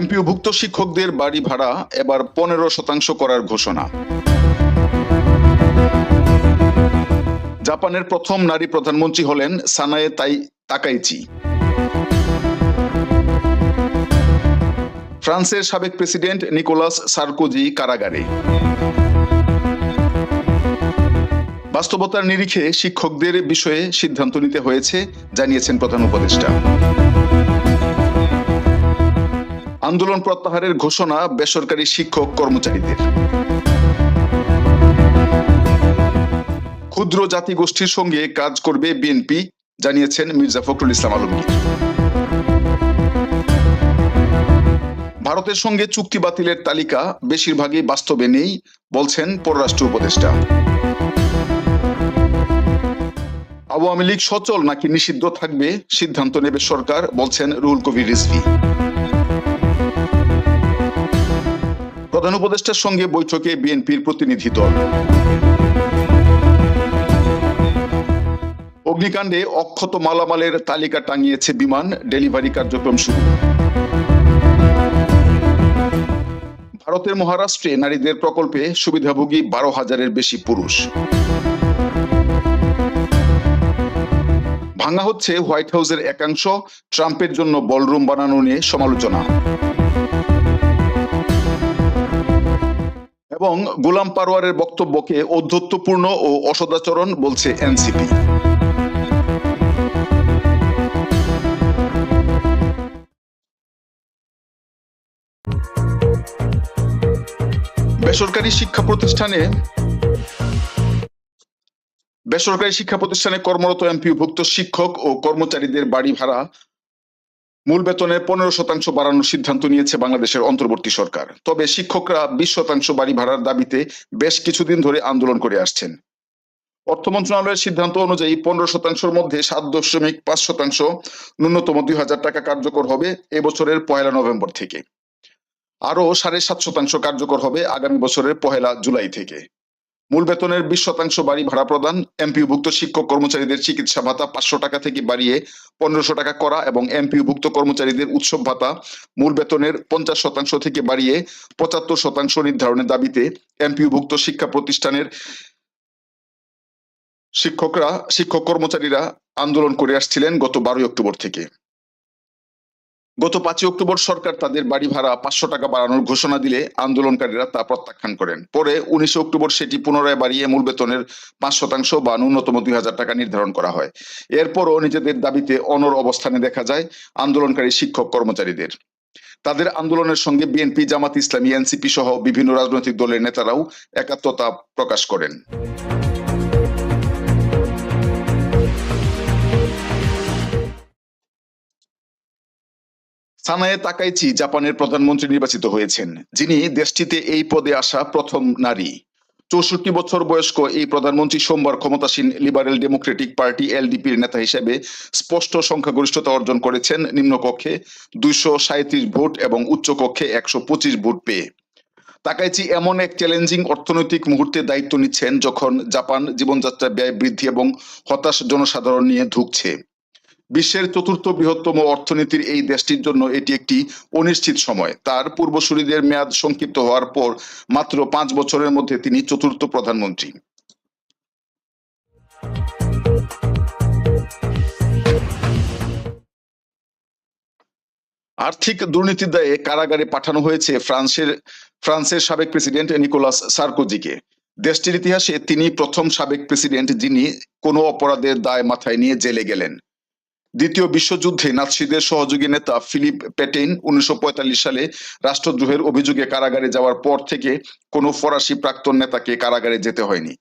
এমপিওভুক্ত শিক্ষকদের বাড়ি ভাড়া এবার পনেরো শতাংশ করার ঘোষণা। জাপানের প্রথম নারী প্রধানমন্ত্রী হলেন সানায়ে তাই তাকাইচি। ফ্রান্সের সাবেক প্রেসিডেন্ট নিকোলাস সার্কোজি কারাগারে। বাস্তবতার নিরিখে শিক্ষকদের বিষয়ে সিদ্ধান্ত নিতে হয়েছে, জানিয়েছেন প্রধান উপদেষ্টা। আন্দোলন প্রত্যাহারের ঘোষণা বেসরকারি শিক্ষক কর্মচারীদের। ক্ষুদ্র জাতিগোষ্ঠীর সঙ্গে কাজ করবে বিএনপি, জানিয়েছেন মির্জা ফখরুল ইসলাম আলমগীর। ভারতের সঙ্গে চুক্তি বাতিলের তালিকা বেশিরভাগই বাস্তবে নেই, বলছেন পররাষ্ট্র উপদেষ্টা। আওয়ামী লীগ সচল নাকি নিষিদ্ধ থাকবে সিদ্ধান্ত নেবে সরকার, বলছেন রুহুল কবির রিজভি। প্রধান উপদেষ্টার সঙ্গে বৈঠকে বিএনপির প্রতিনিধি দল। অগ্নিকাণ্ডে অক্ষত মালামালের তালিকা টাঙিয়েছে বিমান, ডেলিভারি কার্যক্রম শুরু। ভারতের মহারাষ্ট্রে নারীদের প্রকল্পে সুবিধাভোগী বারো হাজারের বেশি পুরুষ। ভাঙা হচ্ছে হোয়াইট হাউসের একাংশ, ট্রাম্পের জন্য বলরুম বানানো নিয়ে সমালোচনা। এবং গোলাম পারোয়ারের বক্তব্যকে ঔদ্ধত্যপূর্ণ ও অসদাচরণ বলছে এনসিপি। বেসরকারি শিক্ষা প্রতিষ্ঠানে বেসরকারি শিক্ষা প্রতিষ্ঠানে কর্মরত এমপিভুক্ত শিক্ষক ও কর্মচারীদের বাড়ি ভাড়া মূল বেতনের পনেরো শতাংশ বাড়ানোর সিদ্ধান্ত নিয়েছে বাংলাদেশের অন্তর্বর্তী সরকার। তবে শিক্ষকরা বিশ শতাংশ বাড়ি ভাড়ার দাবিতে বেশ কিছুদিন ধরে আন্দোলন করে আসছেন। অর্থ মন্ত্রণালয়ের সিদ্ধান্ত অনুযায়ী পনেরো শতাংশের মধ্যে সাত দশমিক পাঁচ শতাংশ ন্যূনতম দুই হাজার টাকা কার্যকর হবে এবছরের পয়লা নভেম্বর থেকে। আরও সাড়ে সাত শতাংশ কার্যকর হবে আগামী বছরের পহেলা জুলাই থেকে। মূল বেতনের বিশ শতাংশ বাড়ি ভাড়া প্রদান এমপিওভুক্ত শিক্ষক কর্মচারীদের চিকিৎসা ভাতা পাঁচশো টাকা থেকে বাড়িয়ে পনেরোশো টাকা করা এবং এমপিওভুক্ত কর্মচারীদের উৎসব ভাতা মূল বেতনের পঞ্চাশ শতাংশ থেকে বাড়িয়ে পঁচাত্তর শতাংশ নির্ধারণের দাবিতে এমপিওভুক্ত শিক্ষা প্রতিষ্ঠানের শিক্ষকরা, শিক্ষক কর্মচারীরা আন্দোলন করে আসছিলেন গত বারোই অক্টোবর থেকে। গত পাঁচই অক্টোবর সরকার তাদের বাড়ি ভাড়া পাঁচশো টাকা বাড়ানোর ঘোষণা দিলে আন্দোলনকারীরা তা প্রত্যাখ্যান করেন। পরে উনিশে অক্টোবর সেটি পুনরায় বাড়িয়ে মূল বেতনের পাঁচ শতাংশ বা ন্যূনতম দুই হাজার টাকা নির্ধারণ করা হয়। এরপরও নিজেদের দাবিতে অনর অবস্থানে দেখা যায় আন্দোলনকারী শিক্ষক কর্মচারীদের। তাদের আন্দোলনের সঙ্গে বিএনপি, জামাত ইসলামী, এনসিপি সহ বিভিন্ন রাজনৈতিক দলের নেতারাও একাত্মতা প্রকাশ করেন। সানায়ে তাকাইচি জাপানের প্রধানমন্ত্রী নির্বাচিত হয়েছেন, যিনি দেশটিতে এই পদে আসা প্রথম নারী। চৌষট্টি বছর বয়স্ক এই প্রধানমন্ত্রী সোমবার ক্ষমতাসীন লিবারেল ডেমোক্রেটিক পার্টি এলডিপির নেতা হিসেবে স্পষ্ট সংখ্যাগরিষ্ঠতা অর্জন করেছেন নিম্নকক্ষে দুইশো সাঁত্রিশ ভোট এবং উচ্চকক্ষে একশো পঁচিশ ভোট পেয়ে। তাকাইচি এমন এক চ্যালেঞ্জিং অর্থনৈতিক মুহূর্তে দায়িত্ব নিচ্ছেন যখন জাপান জীবনযাত্রা ব্যয় বৃদ্ধি এবং হতাশ জনসাধারণ নিয়ে ধুঁকছে। বিশ্বের চতুর্থ বৃহত্তম অর্থনীতির এই দেশটির জন্য এটি একটি অনিশ্চিত সময়। তার পূর্বসূরিদের মেয়াদ সংক্ষিপ্ত হওয়ার পর মাত্র পাঁচ বছরের মধ্যে তিনি চতুর্থ প্রধানমন্ত্রী। আর্থিক দুর্নীতির দায়ে কারাগারে পাঠানো হয়েছে ফ্রান্সের ফ্রান্সের সাবেক প্রেসিডেন্ট নিকোলাস সার্কোজিকে। দেশটির ইতিহাসে তিনি প্রথম সাবেক প্রেসিডেন্ট যিনি কোনো অপরাধের দায় মাথায় নিয়ে জেলে গেলেন। দ্বিতীয় বিশ্বযুদ্ধে নাৎসিদের সহযোগী নেতা ফিলিপ পেটেইন উনিশশো সালে রাষ্ট্রদ্রোহের অভিযোগে কারাগারে যাওয়ার পর থেকে কোনো ফরাসি প্রাক্তন নেতাকে কারাগারে যেতে হয়নি।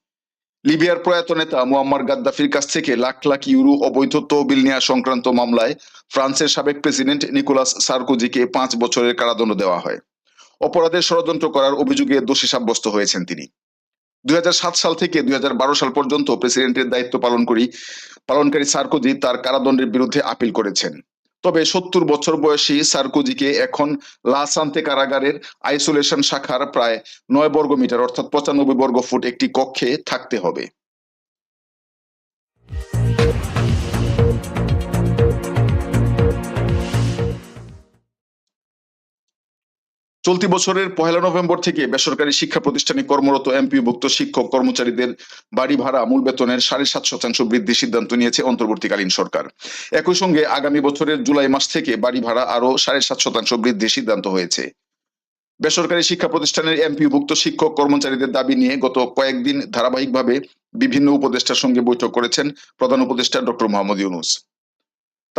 লিবিয়ার প্রয়াত নেতা মুয়াম্মার গাদ্দাফির কাছ থেকে লাখ লাখ ইউরো অবৈধ তহবিল নেওয়া সংক্রান্ত মামলায় ফ্রান্সের সাবেক প্রেসিডেন্ট নিকোলাস সার্কোজিকে পাঁচ বছরের কারাদণ্ড দেওয়া হয়। অপরাধের ষড়যন্ত্র করার অভিযোগে দোষী সাব্যস্ত হয়েছেন তিনি। দুই হাজার সাত সাল থেকে দুই হাজার বারো সাল পর্যন্ত প্রেসিডেন্টের দায়িত্ব পালন করি, পালনকারী সার্কোজি তার কারাদণ্ডের বিরুদ্ধে আপিল করেছেন। তবে সত্তর বছর বয়সী সার্কোজিকে এখন লাসান্তে কারাগারের আইসোলেশন শাখার প্রায় নয় বর্গ মিটার অর্থাৎ পঁচানব্বই বর্গ ফুট একটি কক্ষে থাকতে হবে। চলতি বছরের পহেলা নভেম্বর থেকে বেসরকারি শিক্ষা প্রতিষ্ঠানে কর্মরত এমপিভুক্ত শিক্ষক কর্মচারীদের বাড়ি ভাড়া, মূল বেতনের সাড়ে সাত শতাংশ বৃদ্ধির সিদ্ধান্ত নিয়েছে অন্তর্বর্তীকালীন সরকার। একই সঙ্গে আগামী বছরের জুলাই মাস থেকে বাড়ি ভাড়া আরও সাড়ে সাত শতাংশ বৃদ্ধির সিদ্ধান্ত হয়েছে। বেসরকারি শিক্ষা প্রতিষ্ঠানের এমপিভুক্ত শিক্ষক কর্মচারীদের দাবি নিয়ে গত কয়েকদিন ধারাবাহিকভাবে বিভিন্ন উপদেষ্টার সঙ্গে বৈঠক করেছেন প্রধান উপদেষ্টা ডক্টর মোহাম্মদ ইউনুস।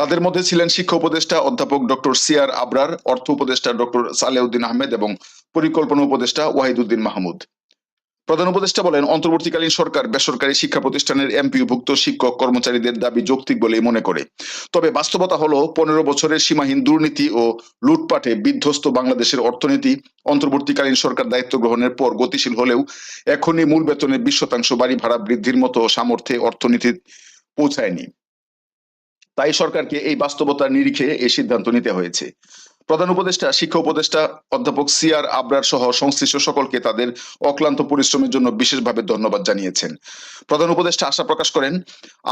তাদের মধ্যে ছিলেন শিক্ষা উপদেষ্টা অধ্যাপক ডক্টর সিআর আবরার, অর্থ উপদেষ্টা ডক্টর সালেউদ্দিন আহমেদ এবং পরিকল্পনা উপদেষ্টা ওয়াহিদুদ্দিন মাহমুদ। প্রধান উপদেষ্টা বলেন, অন্তর্বর্তীকালীন সরকার বেসরকারি শিক্ষা প্রতিষ্ঠানের এমপিভুক্ত শিক্ষক কর্মচারীদের দাবি যৌক্তিক বলেই মনে করে। তবে বাস্তবতা হলো, পনেরো বছরের সীমাহীন দুর্নীতি ও লুটপাটে বিধ্বস্ত বাংলাদেশের অর্থনীতি অন্তর্বর্তীকালীন সরকার দায়িত্ব গ্রহণের পর গতিশীল হলেও এখনই মূল বেতনের বিশ শতাংশ বাড়ি ভাড়া বৃদ্ধির মতো সামর্থ্যে অর্থনীতি পৌঁছায়নি। তাই সরকারকে এই বাস্তবতার নিরিখে এই সিদ্ধান্ত নিতে হয়েছে। প্রধান উপদেষ্টা, শিক্ষা উপদেষ্টা অধ্যাপক সিআর আবরার সহ সংশ্লিষ্ট সকলকে তাদের অক্লান্ত পরিশ্রমের জন্য বিশেষভাবে ধন্যবাদ জানিয়েছেন। প্রধান উপদেষ্টা আশা প্রকাশ করেন,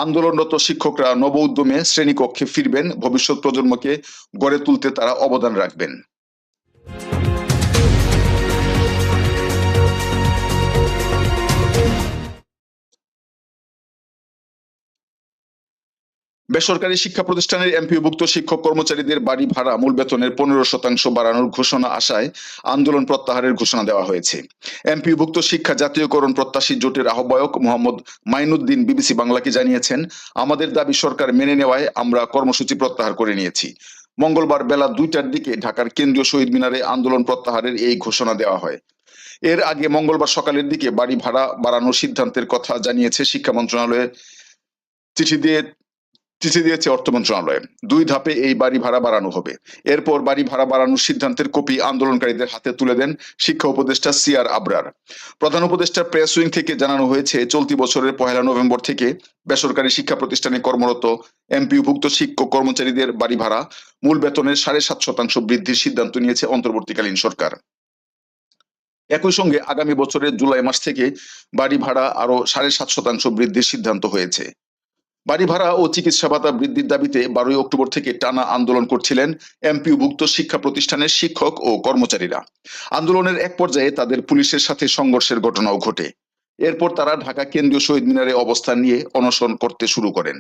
আন্দোলনরত শিক্ষকরা নব উদ্যমে শ্রেণীকক্ষে ফিরবেন, ভবিষ্যৎ প্রজন্মকে গড়ে তুলতে তারা অবদান রাখবেন। বেসরকারি শিক্ষা প্রতিষ্ঠানের এমপিভুক্ত শিক্ষক কর্মচারীদের বাড়ি ভাড়া, মূল বেতনের পনেরো শতাংশ বাড়ানোর ঘোষণা আশায় আন্দোলন প্রত্যাহারের ঘোষণা দেওয়া হয়েছে। এমপিভুক্ত শিক্ষা জাতীয়করণ প্রত্যাশী জোটের আহ্বায়ক মোহাম্মদ মাইনুদ্দিন বিবিসি বাংলাকে জানিয়েছেন, আমাদের দাবি সরকার মেনে নেওয়ায় আমরা কর্মসূচি প্রত্যাহার করে নিয়েছি। মঙ্গলবার বেলা দুইটার দিকে ঢাকার কেন্দ্রীয় শহীদ মিনারে আন্দোলন প্রত্যাহারের এই ঘোষণা দেওয়া হয়। এর আগে মঙ্গলবার সকালের দিকে বাড়ি ভাড়া বাড়ানোর সিদ্ধান্তের কথা জানিয়েছে শিক্ষা মন্ত্রণালয়ের চিঠি দিয়ে চিঠি দিয়েছে অর্থ মন্ত্রণালয়। দুই ধাপে এই বাড়ি ভাড়া বাড়ানো হবে। এরপর বাড়ি ভাড়া বাড়ানোর সিদ্ধান্তের কপি আন্দোলনকারীদের হাতে তুলে দেন শিক্ষা উপদেষ্টা সিআর আবরার। প্রধান উপদেষ্টা প্রেস উইং থেকে জানানো হয়েছে, চলতি বছরের পহেলা নভেম্বর থেকে বেসরকারি শিক্ষা প্রতিষ্ঠানে কর্মরত এমপিভুক্ত শিক্ষক কর্মচারীদের বাড়ি ভাড়া মূল বেতনের সাড়ে সাত শতাংশ বৃদ্ধির সিদ্ধান্ত নিয়েছে অন্তর্বর্তীকালীন সরকার। একই সঙ্গে আগামী বছরের জুলাই মাস থেকে বাড়ি ভাড়া আরও সাড়ে সাত শতাংশ বৃদ্ধির সিদ্ধান্ত হয়েছে। বাড়ি ভাড়া ও চিকিৎসা ভাতা বৃদ্ধির দাবিতে বারোই অক্টোবর থেকে টানা আন্দোলন করছিলেন এমপিভুক্ত শিক্ষা প্রতিষ্ঠানের শিক্ষক ও কর্মচারীরা। আন্দোলনের এক পর্যায়ে তাদের পুলিশের সাথে সংঘর্ষের ঘটনাও ঘটে। এরপর তারা ঢাকা কেন্দ্রীয় শহীদ মিনারে অবস্থান নিয়ে অনশন করতে শুরু করেন।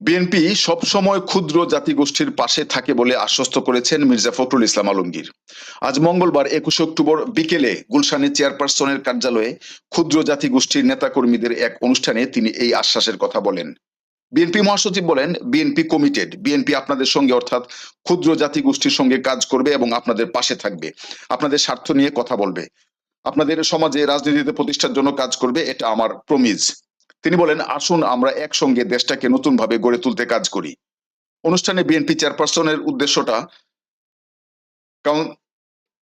বিএনপি সবসময় ক্ষুদ্র জাতিগোষ্ঠীর পাশে থাকে বলে আশ্বস্ত করেছেন মির্জা ফখরুল ইসলাম আলমগীর। আজ মঙ্গলবার একুশে অক্টোবর বিকেলে গুলশানের চেয়ারপারসনের কার্যালয়ে ক্ষুদ্র জাতিগোষ্ঠীর নেতাকর্মীদের এক অনুষ্ঠানে তিনি এই আশ্বাসের কথা বলেন। বিএনপি মহাসচিব বলেন, বিএনপি কমিটেড বিএনপি আপনাদের সঙ্গে অর্থাৎ ক্ষুদ্র জাতিগোষ্ঠীর সঙ্গে কাজ করবে এবং আপনাদের পাশে থাকবে, আপনাদের স্বার্থ নিয়ে কথা বলবে। আপনাদের সমাজে রাজনীতিতে প্রতিষ্ঠার জন্য কাজ করবে, এটা আমার প্রমিজ তিনি বলেন, আসুন আমরা একসঙ্গে দেশটাকে নতুন ভাবে গড়ে তুলতে কাজ করি। অনুষ্ঠানে বিএনপি চেয়ারপারসনের উদ্দেশ্যটা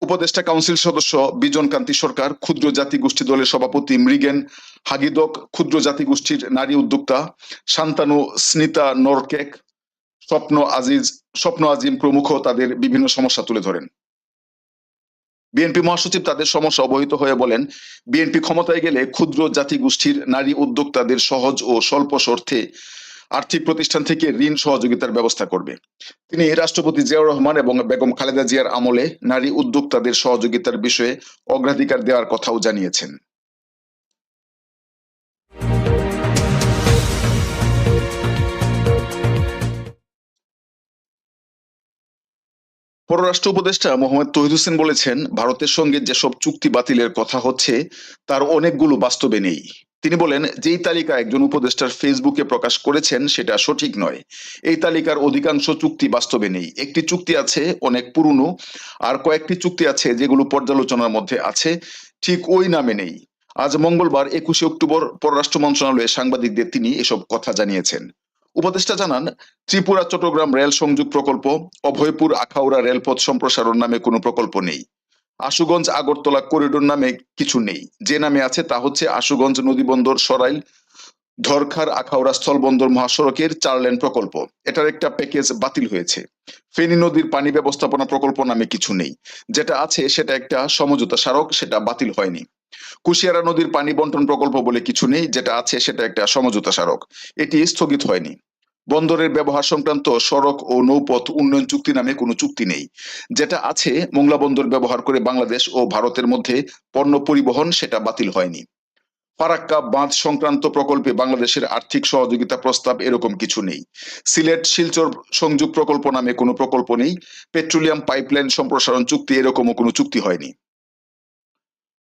উপদেষ্টা কাউন্সিল সদস্য বিজন কান্তি সরকার, ক্ষুদ্র জাতি গোষ্ঠী দলের সভাপতি মৃগেন হাগিদক, ক্ষুদ্র জাতি গোষ্ঠীর নারী উদ্যোক্তা শান্তানু স্নিতা নরকেক, স্বপ্ন আজিজ, স্বপ্ন আজিম প্রমুখ তাদের বিভিন্ন সমস্যা তুলে ধরেন। বিএনপি মহাসচিব তাদের সমস্যা অবহিত হয়ে বলেন বিএনপি ক্ষমতায় গেলে ক্ষুদ্র জাতি গোষ্ঠীর নারী উদ্যোক্তাদের সহজ ও স্বল্প শর্তে আর্থিক প্রতিষ্ঠান থেকে ঋণ সহযোগিতার ব্যবস্থা করবে। তিনি রাষ্ট্রপতি জিয়াউর রহমান এবং বেগম খালেদা জিয়ার আমলে নারী উদ্যোক্তাদের সহযোগিতার বিষয়ে অগ্রাধিকার দেওয়ার কথাও জানিয়েছেন। পররাষ্ট্র উপদেষ্টা মোহাম্মদ তহিদ হোসেন বলেছেন, ভারতের সঙ্গে যেসব চুক্তি বাতিলের কথা হচ্ছে, তার অনেকগুলো বাস্তবে নেই। তিনি বলেন, যেই তালিকা একজন উপদেষ্টার ফেসবুকে প্রকাশ করেছেন, সেটা সঠিক নয়। এই তালিকার অধিকাংশ চুক্তি বাস্তবে নেই। একটি চুক্তি আছে, অনেক পুরনো, আর কয়েকটি চুক্তি আছে, যেগুলো পর্যালোচনার মধ্যে আছে, ঠিক ওই নামে নেই। আজ মঙ্গলবার একুশে অক্টোবর পররাষ্ট্র মন্ত্রণালয়ে সাংবাদিকদের তিনি এসব কথা জানিয়েছেন। উপদেষ্টা জানান, ত্রিপুরা, চট্টগ্রাম রেল সংযোগ প্রকল্প অভয়পুর আখাউড়া রেলপথ সম্প্রসারণ নামে কোনো প্রকল্প নেই। আশুগঞ্জ, আগরতলা করিডোর নামে কিছু নেই। যে নামে আছে তা হচ্ছে আশুগঞ্জ নদীবন্দর সরাইল, ধরখার, আখাউড়া স্থলবন্দর মহাসড়কের চার লেন প্রকল্প। এটার একটা প্যাকেজ বাতিল হয়েছে। ফেনী নদীর পানি ব্যবস্থাপনা প্রকল্প নামে কিছু নেই। যেটা আছে সেটা একটা সমঝোতা স্মারক, সেটা বাতিল হয়নি। কুশিয়ারা নদীর পানি বন্টন প্রকল্প বলে কিছু নেই। যেটা আছে সেটা একটা সমঝোতা স্মারক। এটি স্থগিত হয়নি। বন্দরের ব্যবহার সংক্রান্ত সড়ক ও নৌপথ উন্নয়ন চুক্তি নামে কোনো চুক্তি নেই। যেটা আছে, মোংলা বন্দর ব্যবহার করে বাংলাদেশ ও ভারতের মধ্যে পণ্য পরিবহন সেটা বাতিল হয়নি। ফারাক্কা বাঁধ সংক্রান্ত প্রকল্পে বাংলাদেশের আর্থিক সহযোগিতা প্রস্তাব এরকম কিছু নেই। সিলেট শিলচর সংযোগ প্রকল্প নামে কোনো প্রকল্প নেই। পেট্রোলিয়াম পাইপলাইন সম্প্রসারণ চুক্তি এরকমও কোনো চুক্তি হয়নি।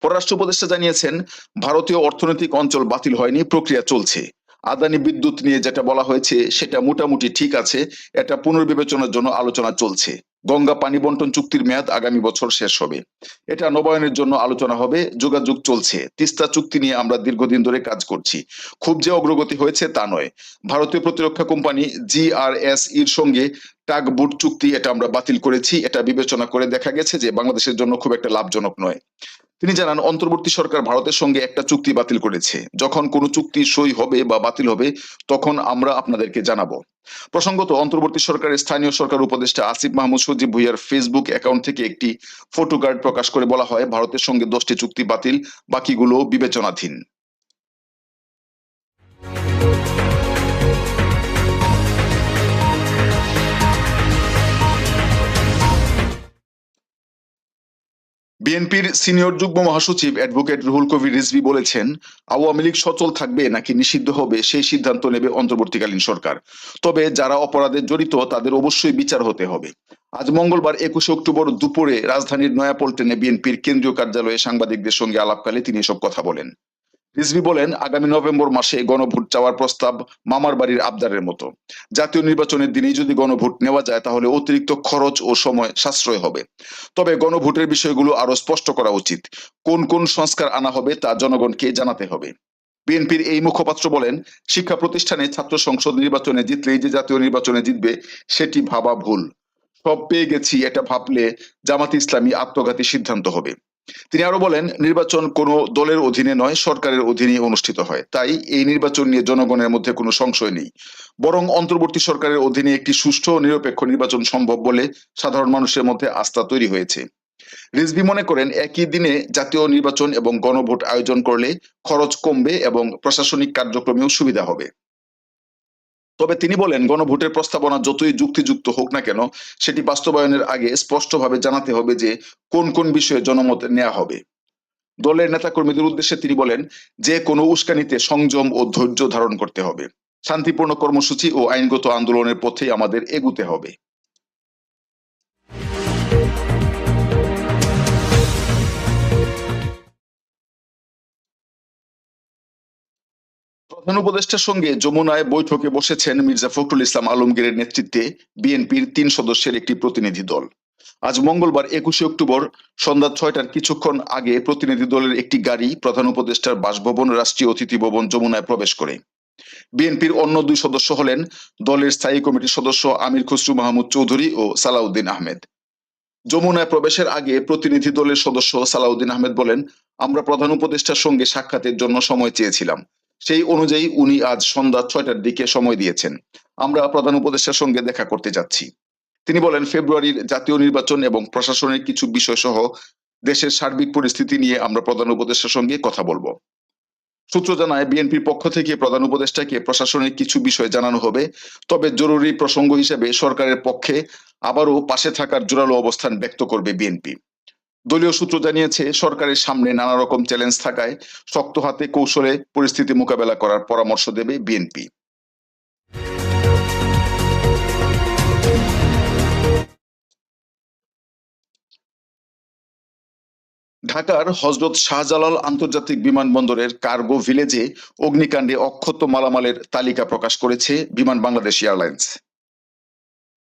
পররাষ্ট্র উপদেষ্টা জানিয়েছেন, ভারতীয় অর্থনৈতিক অঞ্চল বাতিল হয়নি, প্রক্রিয়া চলছে। আদানি বিদ্যুৎ নিয়ে যেটা বলা হয়েছে, সেটা মোটামুটি ঠিক আছে। এটা পুনর্বিবেচনার জন্য আলোচনা চলছে। গঙ্গা পানি বন্টন চুক্তির মেয়াদ আগামী বছর শেষ হবে। এটা নবায়নের জন্য আলোচনা হবে, যোগাযোগ চলছে। তিস্তা চুক্তি নিয়ে আমরা দীর্ঘদিন ধরে কাজ করছি। খুব যে অগ্রগতি হয়েছে তা নয়। ভারতীয় প্রতিরক্ষা কোম্পানি জিআরএস এর সঙ্গে টাগ বুট চুক্তি, এটা আমরা বাতিল করেছি। এটা বিবেচনা করে দেখা গেছে যে বাংলাদেশের জন্য খুব একটা লাভজনক নয়। তিনি জানান, অন্তর্বর্তী সরকার ভারতের সঙ্গে একটা চুক্তি বাতিল করেছে। যখন কোনো চুক্তি সই হবে বা বাতিল হবে, তখন আমরা আপনাদেরকে জানাব। প্রসঙ্গত, অন্তর্বর্তী সরকারের স্থানীয় সরকার উপদেষ্টা আসিফ মাহমুদ সজিব ভুইয়ার ফেসবুক অ্যাকাউন্ট থেকে একটি ফটো কার্ড প্রকাশ করে বলা হয়, ভারতের সঙ্গে দশটি চুক্তি বাতিল, বাকিগুলো বিবেচনাধীন। বিএনপির সিনিয়র যুগ্ম মহাসচিব অ্যাডভোকেট রুহুল কবির রিজভি বলেছেন, আওয়ামী লীগ সচল থাকবে নাকি নিষিদ্ধ হবে সেই সিদ্ধান্ত নেবে অন্তর্বর্তীকালীন সরকার। তবে যারা অপরাধে জড়িত, তাদের অবশ্যই বিচার হতে হবে। আজ মঙ্গলবার একুশে অক্টোবর দুপুরে রাজধানীর নয়াপল্টনে বিএনপির কেন্দ্রীয় কার্যালয়ে সাংবাদিকদের সঙ্গে আলাপকালে তিনি এসব কথা বলেন। রিজভি বলেন, আগামী নভেম্বর মাসে গণভোট চাওয়ার প্রস্তাব মামার বাড়ির আবদারের মতো। জাতীয় নির্বাচনের দিনেই যদি গণভোট নেওয়া যায়, তাহলে অতিরিক্ত খরচ ও সময় সাশ্রয় হবে। তবে গণভোটের বিষয়গুলো আরও স্পষ্ট করা উচিত। কোন কোন সংস্কার আনা হবে, তা জনগণকে জানাতে হবে। বিএনপির এই মুখপাত্র বলেন, শিক্ষা প্রতিষ্ঠানে ছাত্র সংসদ নির্বাচনে জিতলেই যে জাতীয় নির্বাচনে জিতবে, সেটি ভাবা ভুল। সব পেয়ে গেছি এটা ভাবলে জামাত ইসলামী আত্মঘাতী সিদ্ধান্ত হবে। তিনি আরও বলেন, নির্বাচন কোনো দলের অধীনে নয়, সরকারের অধীনে অনুষ্ঠিত হয়। তাই এই নির্বাচন নিয়ে জনগণের মধ্যে কোনো সংশয় নেই। বরং অন্তর্বর্তী সরকারের অধীনে একটি সুষ্ঠু ও নিরপেক্ষ নির্বাচন সম্ভব বলে সাধারণ মানুষের মধ্যে আস্থা তৈরি হয়েছে। রিজভি মনে করেন, একই দিনে জাতীয় নির্বাচন এবং গণভোট আয়োজন করলে খরচ কমবে এবং প্রশাসনিক কার্যক্রমেও সুবিধা হবে। তবে তিনি বলেন, গণভোটের প্রস্তাবনা যতই যুক্তিযুক্ত হোক না কেন, সেটি বাস্তবায়নের আগে স্পষ্টভাবে জানাতে হবে যে কোন কোন বিষয়ে জনমত নেওয়া হবে। দলের নেতাকর্মীদের উদ্দেশ্যে তিনি বলেন, যে কোনো উস্কানিতে সংযম ও ধৈর্য ধারণ করতে হবে। শান্তিপূর্ণ কর্মসূচি ও আইনগত আন্দোলনের পথেই আমাদের এগুতে হবে। প্রধান উপদেষ্টার সঙ্গে যমুনায় বৈঠকে বসেছেন মির্জা ফখরুল ইসলাম আলমগীরের নেতৃত্বে বিএনপির তিন সদস্যের একটি প্রতিনিধি দল। আজ মঙ্গলবার একুশে অক্টোবর সন্ধ্যা ছয়টার কিছুক্ষণ আগে প্রতিনিধি দলের একটি গাড়ি প্রধান উপদেষ্টার বাসভবন, রাষ্ট্রীয় অতিথি ভবন যমুনায় প্রবেশ করে। বিএনপির অন্য দুই সদস্য হলেন দলের স্থায়ী কমিটির সদস্য আমির খসরু মাহমুদ চৌধুরী ও সালাউদ্দিন আহমেদ। যমুনায় প্রবেশের আগে প্রতিনিধি দলের সদস্য সালাউদ্দিন আহমেদ বলেন, আমরা প্রধান উপদেষ্টার সঙ্গে সাক্ষাতের জন্য সময় চেয়েছিলাম। সেই অনুযায়ী উনি আজ সন্ধ্যা ছয়টার দিকে সময় দিয়েছেন। আমরা প্রধান উপদেষ্টার সঙ্গে দেখা করতে যাচ্ছি। তিনি বলেন, ফেব্রুয়ারির জাতীয় নির্বাচন এবং প্রশাসনের কিছু বিষয় সহ দেশের সার্বিক পরিস্থিতি নিয়ে আমরা প্রধান উপদেষ্টার সঙ্গে কথা বলব। সূত্র জানায়, বিএনপির পক্ষ থেকে প্রধান উপদেষ্টাকে প্রশাসনের কিছু বিষয় জানানো হবে। তবে জরুরি প্রসঙ্গ হিসেবে সরকারের পক্ষে আবারও পাশে থাকার জোরালো অবস্থান ব্যক্ত করবে বিএনপি। দলীয় সূত্র জানিয়েছে, সরকারের সামনে নানা রকম চ্যালেঞ্জ থাকায় শক্ত হাতে কৌশলে পরিস্থিতি মোকাবেলা করার পরামর্শ দেবে বিএনপি। ঢাকার হজরত শাহজালাল আন্তর্জাতিক বিমানবন্দরের কার্গো ভিলেজে অগ্নিকাণ্ডে অক্ষত মালামালের তালিকা প্রকাশ করেছে বিমান বাংলাদেশ এয়ারলাইন্স।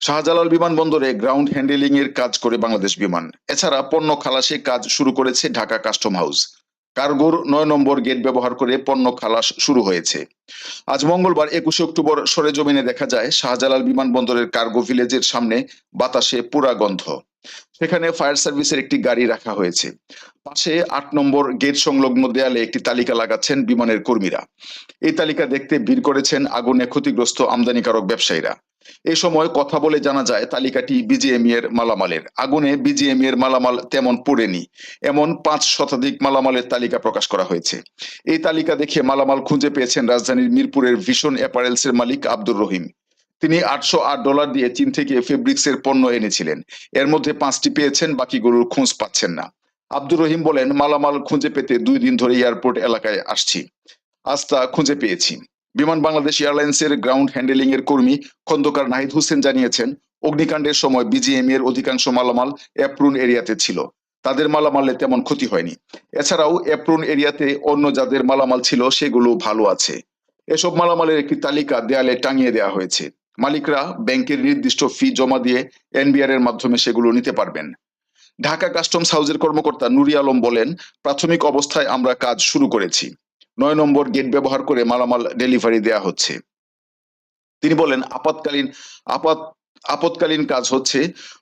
শাহজালাল বিমানবন্দরে গ্রাউন্ড হ্যান্ডেলিং এর কাজ করে বাংলাদেশ বিমান। এছাড়া পণ্য খালাসে কাজ শুরু করেছে ঢাকা কাস্টম হাউস। কার্গোর নয় নম্বর গেট ব্যবহার করে পণ্য খালাস শুরু হয়েছে। আজ মঙ্গলবার একুশে অক্টোবর সরেজমিনে দেখা যায়, শাহজালাল বিমানবন্দরের কার্গো ভিলেজের সামনে বাতাসে পুরা গন্ধ। সেখানে ফায়ার সার্ভিসের একটি গাড়ি রাখা হয়েছে। পাশে আট নম্বর গেট সংলগ্ন দেয়ালে একটি তালিকা লাগাচ্ছেন বিমানের কর্মীরা। এই তালিকা দেখতে ভিড় করেছেন আগুনে ক্ষতিগ্রস্ত আমদানিকারক ব্যবসায়ীরা। এই সময় কথা বলে জানা যায় তালিকাটি বিজিএমই এর মালামালের। আগুনে বিজিএমই এর মালামাল তেমন পড়েনি, এমন পাঁচ শতাধিক মালামালের তালিকা প্রকাশ করা হয়েছে। এই তালিকা দেখে মালামাল খুঁজে পেয়েছেন রাজধানীর মিরপুরের ভিশন অ্যাপারেলস এর মালিক আব্দুর রহিম। তিনি আটশো আট ডলার দিয়ে চীন থেকে ফেব্রিক্স এর পণ্য এনেছিলেন। এর মধ্যে পাঁচটি পেয়েছেন বাকিগুলোর খোঁজ পাচ্ছেন না। আব্দুর রহিম বলেন, মালামাল খুঁজে পেতে দুই দিন ধরে এয়ারপোর্ট এলাকায় আসছি। আজ তা খুঁজে পেয়েছি। বিমান বাংলাদেশ এয়ারলাইন্সের গ্রাউন্ড হ্যান্ডেলিং এর কর্মী খন্দকার নাহিদ হোসেন জানিয়েছেন, অগ্নিকাণ্ডের সময় বিজিএম এর অধিকাংশ মালামাল অ্যাপ্রুন এরিয়াতে ছিল। তাদের মালামালে তেমন ক্ষতি হয়নি। এছাড়াও অ্যাপ্রুন এরিয়াতে অন্য যাদের মালামাল ছিল সেগুলো ভালো আছে। এসব মালামালের একটি তালিকা দেয়ালে টাঙিয়ে দেওয়া হয়েছে। মালিকরা ব্যাংকের নির্দিষ্ট ফি জমা দিয়ে এনবিআর এর মাধ্যমে সেগুলো নিতে পারবেন। ঢাকা কাস্টমস হাউসের কর্মকর্তা নুরি আলম বলেন, প্রাথমিক অবস্থায় আমরা কাজ শুরু করেছি। নয় নম্বর গেট ব্যবহার করে মালামাল ডেলিভারি দেয়া হচ্ছে। তিনি বলেন আপাতকালীন আপাত আপতকালীন কাজ হচ্ছে,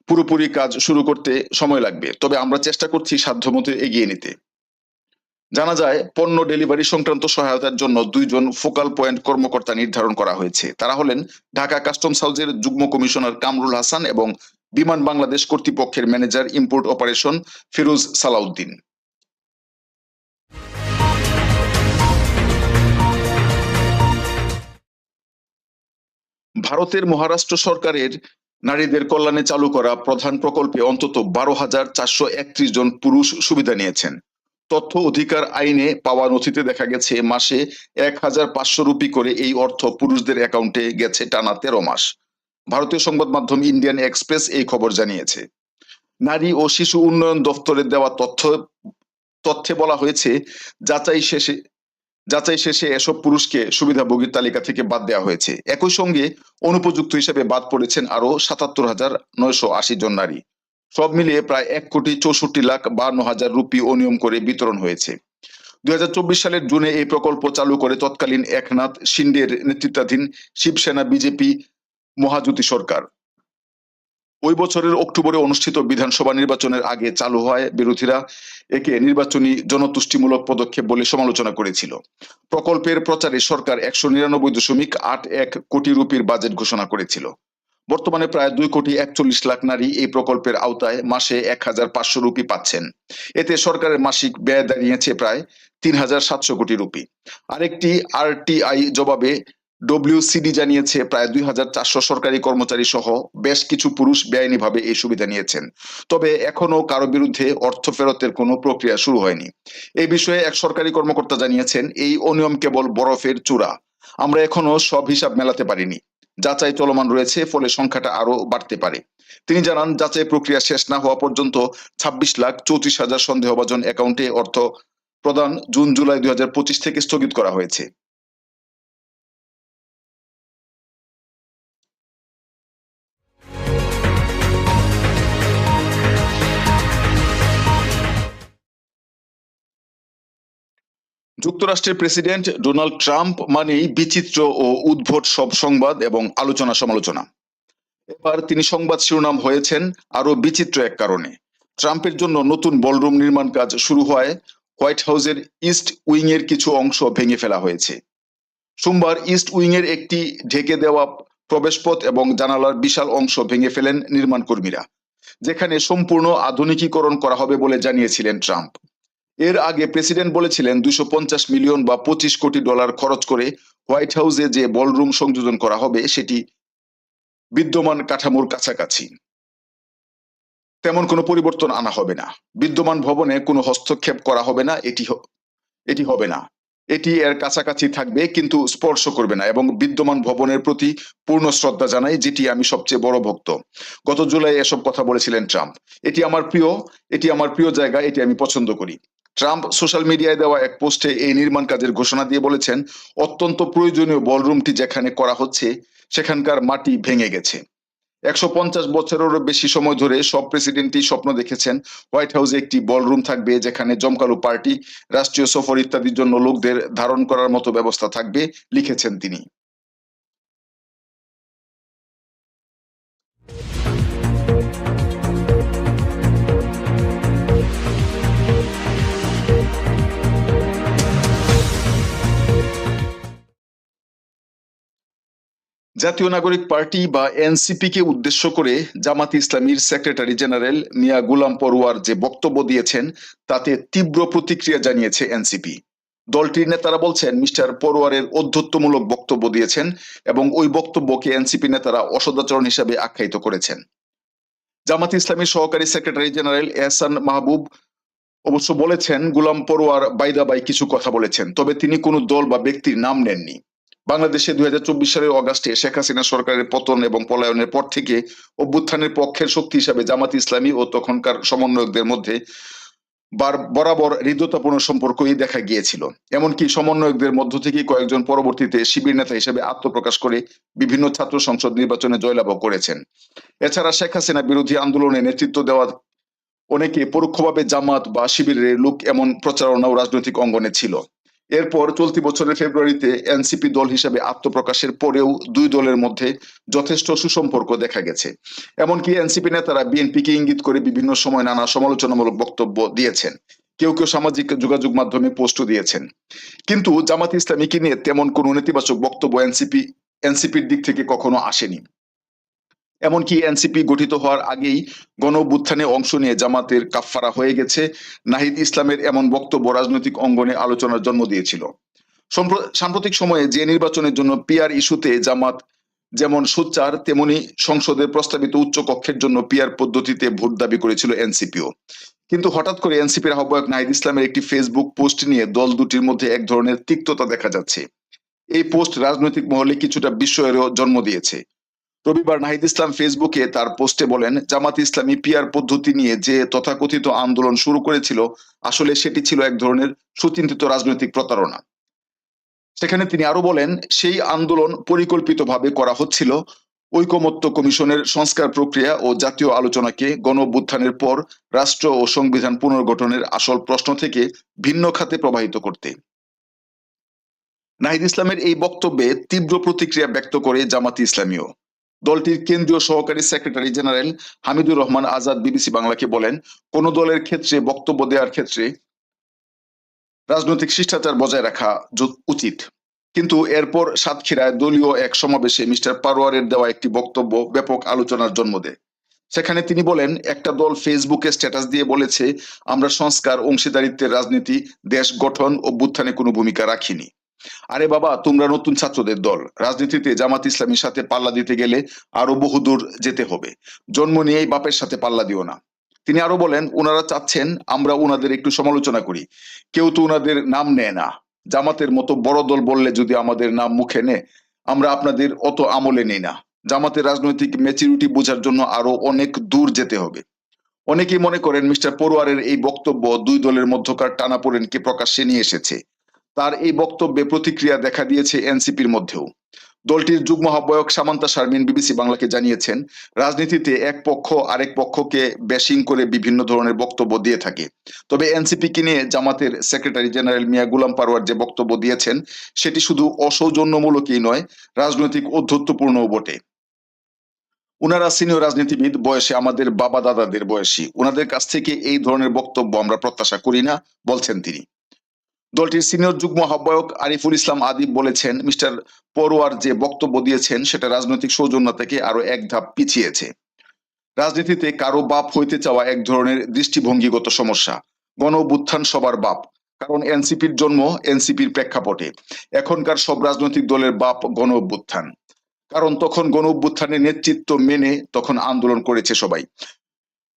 পুরোপুরি কাজ শুরু করতে সময় লাগবে, তবে আমরা চেষ্টা করছি সাধ্যমতো এগিয়ে নিতে। জানা যায়, পণ্য ডেলিভারি সংক্রান্ত সহায়তার জন্য দুইজন ফোকাল পয়েন্ট কর্মকর্তা নির্ধারণ করা হয়েছে। তারা হলেন ঢাকা কাস্টমস হাউসের যুগ্ম কমিশনার কামরুল হাসান এবং বিমান বাংলাদেশ কর্তৃপক্ষের manager import operation Firoz Salauddin. ভারতের মহারাষ্ট্র সরকারের নারীদের কল্যাণে চালু করা প্রধান প্রকল্পে অন্তত বারো হাজার চারশো একত্রিশ জন পুরুষ সুবিধা নিয়েছেন। তথ্য অধিকার আইনে পাওয়া নথিতে দেখা গেছে, মাসে এক হাজার পাঁচশো রুপি করে এই অর্থ পুরুষদের অ্যাকাউন্টে গেছে টানা তেরো মাস। ভারতীয় সংবাদ মাধ্যম ইন্ডিয়ান এক্সপ্রেস এই খবর জানিয়েছে। নারী ও শিশু উন্নয়ন দফতরের দেওয়া তথ্য তথ্যে বলা হয়েছে, যাচাই শেষে যাচাই শেষে এসব পুরুষকে সুবিধাভোগীর তালিকা থেকে বাদ দেওয়া হয়েছে। একই সঙ্গে অনুপযুক্ত হিসেবে বাদ পড়েছেন আরও সাতাত্তর হাজার নয়শো আশি জন নারী। সব মিলিয়ে প্রায় এক কোটি চৌষট্টি লাখ বান্ন হাজার রুপি অনিয়ম করে বিতরণ হয়েছে। দুই হাজার চব্বিশ সালের জুনে এই প্রকল্প চালু করে তৎকালীন একনাথ শিন্ডের নেতৃত্বাধীন শিবসেনা বিজেপি মহাজুতি সরকার। ওই বছরের অক্টোবরে অনুষ্ঠিত বিধানসভা নির্বাচনের আগে চালু হয় বিরোধীরা একে নির্বাচনী জনতুষ্টিমূলক পদক্ষেপ বলে সমালোচনা করেছিল। প্রকল্পের প্রচারে সরকার একশো নিরানব্বই দশমিক আট এক কোটি রুপির বাজেট ঘোষণা করেছিল। বর্তমানে প্রায় দুই কোটি একচল্লিশ লাখ নারী এই প্রকল্পের আওতায় মাসে এক হাজার পাঁচশো রুপি পাচ্ছেন। এতে সরকারের মাসিক ব্যয় দাঁড়িয়েছে প্রায় তিন হাজার সাতশো কোটি রুপি। আরেকটি আরটিআই জবাবে ডব্লিউসিডি জানিয়েছে, প্রায় দুই হাজার চারশো সরকারি কর্মচারী সহ বেশ কিছু পুরুষ বেআইনিভাবে এই সুবিধা নিয়েছেন। তবে এখনও কারও বিরুদ্ধে অর্থ ফেরতের কোনো প্রক্রিয়া শুরু হয়নি। এই বিষয়ে এক সরকারি কর্মকর্তা জানিয়েছেন, এই অনিয়ম কেবল বরফের চূড়া। আমরা এখনও সব হিসাব মেলাতে পারিনি। যাচাই চলমান রয়েছে, ফলে সংখ্যাটা আরও বাড়তে পারে। তিনি জানান, যাচাই প্রক্রিয়া শেষ না হওয়া পর্যন্ত ছাব্বিশ লাখ চৌত্রিশ হাজার সন্দেহভাজন অ্যাকাউন্টে অর্থ প্রদান জুন জুলাই দুই হাজার পঁচিশ থেকে স্থগিত করা হয়েছে। যুক্তরাষ্ট্রের প্রেসিডেন্ট ডোনাল্ড ট্রাম্প মানেই বিচিত্র ও উদ্ভট সব সংবাদ এবং আলোচনা সমালোচনা। এবার তিনি সংবাদ শিরোনাম হয়েছেন আরও বিচিত্র এক কারণে। ট্রাম্পের জন্য নতুন বলরুম নির্মাণ কাজ শুরু হয়, হোয়াইট হাউসের ইস্ট উইং এর কিছু অংশ ভেঙে ফেলা হয়েছে। সোমবার ইস্ট উইং এর একটি ঢেকে দেওয়া প্রবেশপথ এবং জানালার বিশাল অংশ ভেঙে ফেলেন নির্মাণ কর্মীরা যেখানে সম্পূর্ণ আধুনিকীকরণ করা হবে বলে জানিয়েছিলেন ট্রাম্প। এর আগে প্রেসিডেন্ট বলেছিলেন দুশো মিলিয়ন বা পঁচিশ কোটি ডলার খরচ করে হোয়াইট হাউসে যে বলরুম সংযোজন করা হবে, সেটি বিদ্যমান কাঠামোর কাছাকাছি। তেমন কোনো পরিবর্তন আনা হবে না। বিদ্যমান ভবনে কোনো হস্তক্ষেপ করা হবে না, এটি এটি হবে না। এটি এর কাছাকাছি থাকবে, কিন্তু স্পর্শ করবে না এবং বিদ্যমান ভবনের প্রতি পূর্ণ শ্রদ্ধা জানাই যেটি আমি সবচেয়ে বড় ভক্ত। গত জুলাই এসব কথা বলেছিলেন ট্রাম্প। এটি আমার প্রিয়, এটি আমার প্রিয় জায়গা, এটি আমি পছন্দ করি। ট্রাম্প সোশ্যাল মিডিয়ায় দেওয়া এক পোস্টে এই নির্মাণ কাজের ঘোষণা দিয়ে বলেছেন, অত্যন্ত প্রয়োজনীয় বলরুমটি যেখানে করা হচ্ছে, সেখানকার মাটি ভেঙে গেছে। একশো পঞ্চাশ বছরেরও বেশি সময় ধরে সব প্রেসিডেন্টই স্বপ্ন দেখেছেন, হোয়াইট হাউসে একটি বলরুম থাকবে যেখানে জমকালো পার্টি, রাষ্ট্রীয় সফর ইত্যাদির জন্য লোকদের ধারণ করার মতো ব্যবস্থা থাকবে, লিখেছেন তিনি। জাতীয় নাগরিক পার্টি বা এনসিপি কে উদ্দেশ্য করে জামাত ইসলামীর সেক্রেটারি জেনারেল মিয়া গুলাম পরোয়ার যে বক্তব্য দিয়েছেন, তাতে তীব্র প্রতিক্রিয়া জানিয়েছে এনসিপি। দলটির নেতারা বলছেন, মিস্টার পরোয়ারের অধ্যত্বমূলক বক্তব্য দিয়েছেন এবং ওই বক্তব্যকে এনসিপি নেতারা অসদাচরণ হিসাবে আখ্যায়িত করেছেন। জামাত ইসলামীর সহকারী সেক্রেটারি জেনারেল এহসান মাহবুব অবশ্য বলেছেন, গুলাম পরোয়ার বাইদাবাই কিছু কথা বলেছেন, তবে তিনি কোনো দল বা ব্যক্তির নাম নেননি। বাংলাদেশে দুই হাজার চব্বিশ সালের অগাস্টে শেখ হাসিনা সরকারের পতন এবং পলায়নের পর থেকে অভ্যুত্থানের পক্ষের শক্তি হিসাবে জামাত ইসলামী ও তখনকার সমন্বয়কদের মধ্যে বার- বরাবর হৃদ্যতাপূর্ণ সম্পর্কই দেখা গিয়েছিল। এমনকি সমন্বয়কদের মধ্য থেকে কয়েকজন পরবর্তীতে শিবির নেতা হিসেবে আত্মপ্রকাশ করে বিভিন্ন ছাত্র সংসদ নির্বাচনে জয়লাভ করেছেন। এছাড়া শেখ হাসিনা বিরোধী আন্দোলনে নেতৃত্ব দেওয়া অনেকে পরোক্ষভাবে জামাত বা শিবিরের লোক এমন প্রচারণাও রাজনৈতিক অঙ্গনে ছিল। এরপর চলতি বছরের ফেব্রুয়ারিতে এনসিপি দল হিসেবে আত্মপ্রকাশের পরেও দুই দলের মধ্যে যথেষ্ট সুসম্পর্ক দেখা গেছে। এমনকি এনসিপি নেতারা বিএনপিকে ইঙ্গিত করে বিভিন্ন সময় নানা সমালোচনামূলক বক্তব্য দিয়েছেন। কেউ কেউ সামাজিক যোগাযোগ মাধ্যমে পোস্টও দিয়েছেন। কিন্তু জামাত ইসলামীকে নিয়ে তেমন কোনো নেতিবাচক বক্তব্য এনসিপি, এনসিপির দিক থেকে কখনো আসেনি। এমনকি এনসিপি গঠিত হওয়ার আগেই গণ অভ্যুত্থানে অংশ নিয়ে জামাতের কাফফারা হয়ে গেছে। নাহিদ ইসলামের এমন বক্তব্য রাজনৈতিক অঙ্গনে আলোচনার জন্ম দিয়েছিল। সম্প্র- সাম্প্রতিক সময়ে যে নির্বাচনের জন্য পিআর ইস্যুতে জামাত যেমন সোচ্চার, তেমনি সংসদের প্রস্তাবিত উচ্চ কক্ষের জন্য পিআর পদ্ধতিতে ভোট দাবি করেছিল এনসিপিও। কিন্তু হঠাৎ করে এনসিপির আহ্বায়ক নাহিদ ইসলামের একটি ফেসবুক পোস্ট নিয়ে দল দুটির মধ্যে এক ধরনের তিক্ততা দেখা যাচ্ছে। এই পোস্ট রাজনৈতিক মহলে কিছুটা বিস্ময়েরও জন্ম দিয়েছে। রবিবার নাহিদ ইসলাম ফেসবুকে তার পোস্টে বলেন, জামাত ইসলামী পিয়ার পদ্ধতি নিয়ে যে তথাকথিত আন্দোলন শুরু করেছিল, আসলে সেটি ছিল এক ধরনের সুচিন্তিত রাজনৈতিক প্রতারণা। সেখানে তিনি আরও বলেন, সেই আন্দোলন পরিকল্পিতভাবে করা হচ্ছিল। ঐকমত্য কমিশনের সংস্কার প্রক্রিয়া ও জাতীয় আলোচনাকে গণ পর রাষ্ট্র ও সংবিধান পুনর্গঠনের আসল প্রশ্ন থেকে ভিন্ন খাতে প্রবাহিত করতে। নাহিদ ইসলামের এই বক্তব্যে তীব্র প্রতিক্রিয়া ব্যক্ত করে জামাতি ইসলামীও। দলটির কেন্দ্রীয় সহকারী secretary general Hamidur Rahman Azad BBC বাংলাকে বলেন, কোন দলের ক্ষেত্রে বক্তব্য দেওয়ার ক্ষেত্রে রাজনৈতিক শিষ্টাচার বজায় রাখা উচিত। কিন্তু এরপর সাতক্ষীরায় দলীয় এক সমাবেশে মিস্টার পারোয়ারের দেওয়া একটি বক্তব্য ব্যাপক আলোচনার জন্ম দেয়। সেখানে তিনি বলেন, একটা দল ফেসবুকে স্ট্যাটাস দিয়ে বলেছে, আমরা সংস্কার, অংশীদারিত্বের রাজনীতি, দেশ গঠন ও বুত্থানে কোনো ভূমিকা রাখিনি। আরে বাবা, তোমরা নতুন ছাত্রদের দল। রাজনীতিতে জামাত ইসলামীর সাথে পাল্লা দিতে গেলে আরও বহুদূর যেতে হবে। জন্ম নিয়েই বাপের সাথে পাল্লা দিও না। তিনি আরও বলেন, ওনারা চাচ্ছেন আমরা ওনাদের একটু সমালোচনা করি। কেউ তো ওনাদের নাম নেয় না। জামাতের মতো বড় দল বললে যদি আমাদের নাম মুখে নে আমরা আপনাদের অত আমলে নেই না। জামাতের রাজনৈতিক ম্যাচুরিটি বোঝার জন্য আরও অনেক দূর যেতে হবে। অনেকেই মনে করেন, মিস্টার পড়ুয়ারের এই বক্তব্য দুই দলের মধ্যকার টানাপোড়েনকে প্রকাশ্যে নিয়ে এসেছে। তার এই বক্তব্যে প্রতিক্রিয়া দেখা দিয়েছে এনসিপির মধ্যেও। দলটির যুগ্ম আহ্বায়ক সামান্তা শারমিন বিবিসি বাংলাকে জানিয়েছেন, রাজনীতিতে এক পক্ষ আরেক পক্ষকে ব্যাশিং করে বিভিন্ন ধরনের বক্তব্য দিয়ে থাকে। তবে এনসিপি কে নিয়ে জামাতের সেক্রেটারি জেনারেল মিয়া গুলাম পারওয়ার যে বক্তব্য দিয়েছেন, সেটি শুধু অসৌজন্যমূলকই নয়, রাজনৈতিক অধ্যত্বপূর্ণও বটে। উনারা সিনিয়র রাজনীতিবিদ, বয়সে আমাদের বাবা দাদাদের বয়সী। ওনাদের কাছ থেকে এই ধরনের বক্তব্য আমরা প্রত্যাশা করি না, বলছেন তিনি। দলটির সিনিয়র যুগ্ম আহ্বায়ক আরিফুল ইসলাম আদিব বলেছেন, মিস্টার পরোয়ার যে বক্তব্য দিয়েছেন, সেটা রাজনৈতিক সৌজন্য থেকে আরও এক ধাপ পিছিয়েছে। রাজনীতিতে কারও বাপ হইতে চাওয়া এক ধরনের দৃষ্টিভঙ্গিগত সমস্যা গণ সবার বাপ, কারণ এনসিপির জন্ম এনসিপির প্রেক্ষাপটে। এখনকার সব রাজনৈতিক দলের বাপ গণ অভ্যুত্থান কারণ তখন গণ অভ্যুত্থানের নেতৃত্ব মেনে তখন আন্দোলন করেছে সবাই।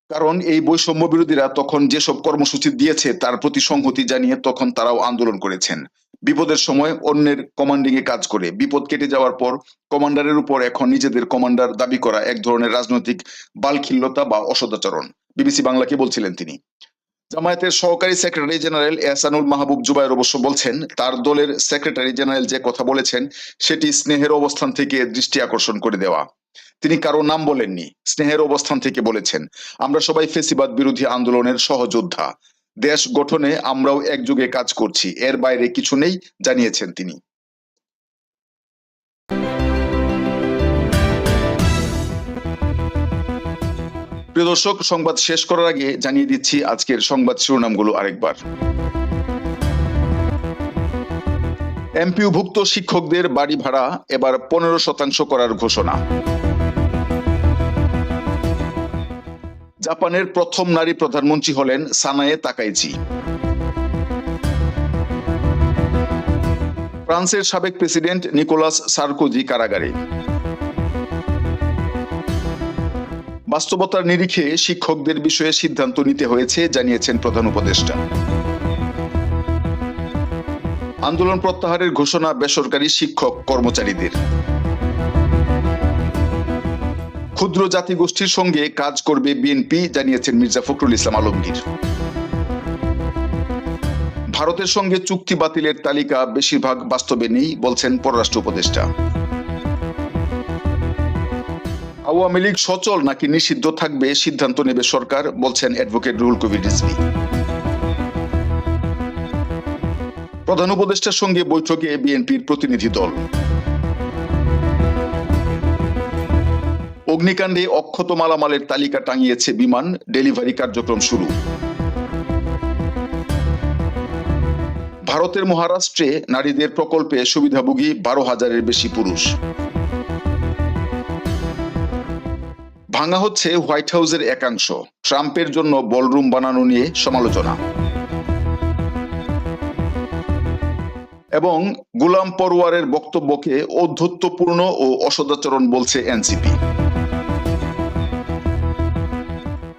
কারণ এই বৈষম্য বিরোধীরা তখন যেসব কর্মসূচি দিয়েছে, তার প্রতি সংহতি জানিয়ে তখন তারাও আন্দোলন করেছেন। বিপদের সময় অন্যের কমান্ডিং এ কাজ করে। বিপদ কেটে যাওয়ার পর কমান্ডারের উপর এখন নিজেদের কমান্ডার দাবি করা এক ধরনের রাজনৈতিক বালখিল্যতা বা অসদাচরণ। বিবিসি বাংলাকে বলছিলেন তিনি। জামায়াতের সহকারী সেক্রেটারি জেনারেল এহসানুল মাহবুব জুবায়ের অবশ্য বলছেন, তার দলের সেক্রেটারি জেনারেল যে কথা বলেছেন, সেটি স্নেহের অবস্থান থেকে দৃষ্টি আকর্ষণ করে দেওয়া। তিনি কারও নাম বলেননি, স্নেহের অবস্থান থেকে বলেছেন। আমরা সবাই ফেসিবাদ বিরোধী আন্দোলনের সহযোদ্ধা। দেশ গঠনে আমরাও একযোগে কাজ করছি, এর বাইরে কিছু নেই, জানিয়েছেন তিনি। প্রিয় দর্শক, সংবাদ শেষ করার আগে জানিয়ে দিচ্ছি আজকের সংবাদ শিরোনামগুলো আরেকবার। এমপিওভুক্ত শিক্ষকদের বাড়ি ভাড়া এবার পনেরো শতাংশ করার ঘোষণা। জাপানের প্রথম নারী প্রধানমন্ত্রী হলেন সানায়ে তাকাইচি ফ্রান্সের সাবেক প্রেসিডেন্ট নিকোলাস সার্কোজি কারাগারে। বাস্তবতার নিরিখে শিক্ষকদের বিষয়ে সিদ্ধান্ত নিতে হয়েছে, জানিয়েছেন প্রধান উপদেষ্টা। আন্দোলন প্রত্যাহারের ঘোষণা বেসরকারি শিক্ষক কর্মচারীদের। ক্ষুদ্র জাতিগোষ্ঠীর সঙ্গে কাজ করবে বিএনপি, জানিয়েছেন মির্জা ফখরুল ইসলাম আলমগীর। ভারতের সঙ্গে চুক্তি বাতিলের তালিকা বেশিরভাগ বাস্তবে নেই, বলছেন পররাষ্ট্র উপদেষ্টা। আওয়ামী লীগ সচল নাকি নিষিদ্ধ থাকবে সিদ্ধান্ত নেবে সরকার, বলছেন অ্যাডভোকেট রুহুল কবির রিজভী। প্রধান উপদেষ্টার সঙ্গে বৈঠকে বিএনপির প্রতিনিধি দল। অগ্নিকাণ্ডে অক্ষত মালামালের তালিকা টাঙিয়েছে বিমান, ডেলিভারি কার্যক্রম শুরু। ভারতের মহারাষ্ট্রে নারীদের প্রকল্পে সুবিধাভোগী বারো হাজারের বেশি পুরুষ। ভাঙা হচ্ছে হোয়াইট হাউসের একাংশ। ট্রাম্পের জন্য বলরুম বানানো নিয়ে সমালোচনা। এবং গুলাম পরোয়ারের বক্তব্যকে ঔদ্ধত্যপূর্ণ ও অসদাচরণ বলছে এনসিপি।